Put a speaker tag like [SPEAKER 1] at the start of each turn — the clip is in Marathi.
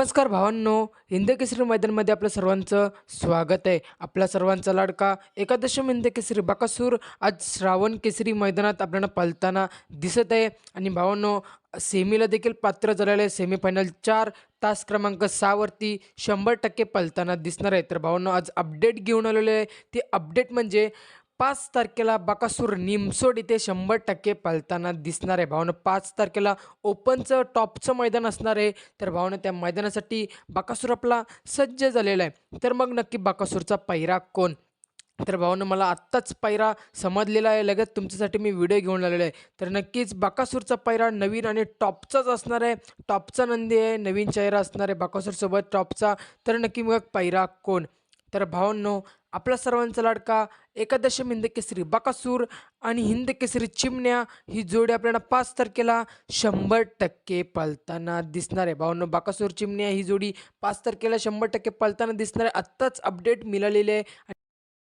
[SPEAKER 1] नमस्कार भावांनो हिंद केसरी मैदानमध्ये आपलं सर्वांचं स्वागत आहे. आपल्या सर्वांचा लाडका एकादशम हिंद केसरी आज श्रावण केसरी मैदानात आपल्याला पलताना दिसत आहे. आणि भावांनो सेमीला देखील पात्र झालेलं आहे. सेमीफायनल चार तास क्रमांक सहावरती शंभर टक्के पलताना दिसणार आहे. तर भावांनो आज अपडेट घेऊन आलेलो आहे. ते अपडेट म्हणजे पाच तारखेला बकासूर निमसोड इथे शंभर टक्के पळताना दिसणार आहे. भावनं पाच तारखेला ओपनचं टॉपचं मैदान असणार आहे. तर भावनं त्या मैदानासाठी बकासूर आपला सज्ज झालेला आहे. तर मग नक्की बकासूरचा पहिरा कोण? तर भावानं मला आत्ताच पायरा समजलेला आहे. लगेच तुमच्यासाठी मी व्हिडिओ घेऊन आलेलो आहे. तर नक्कीच बकासूरचा पायरा नवीन आणि टॉपचाच असणार आहे. टॉपचा नंदी आहे नवीन चेहरा असणार आहे बकासूरसोबत टॉपचा. तर नक्की मग पैरा कोण? तर भावांनो आपला सर्वांचा लाडका एकादशी हिंद केसरी बकासूर आणि हिंद केसरी चिमण्या ही जोडी आपल्याला पाच तारखेला शंभर टक्के पळताना दिसणार आहे. भावनो बकासूर चिमण्या ही जोडी पाच तारखेला शंभर टक्के पळताना दिसणार आहे. आत्ताच अपडेट मिळालेली आहे.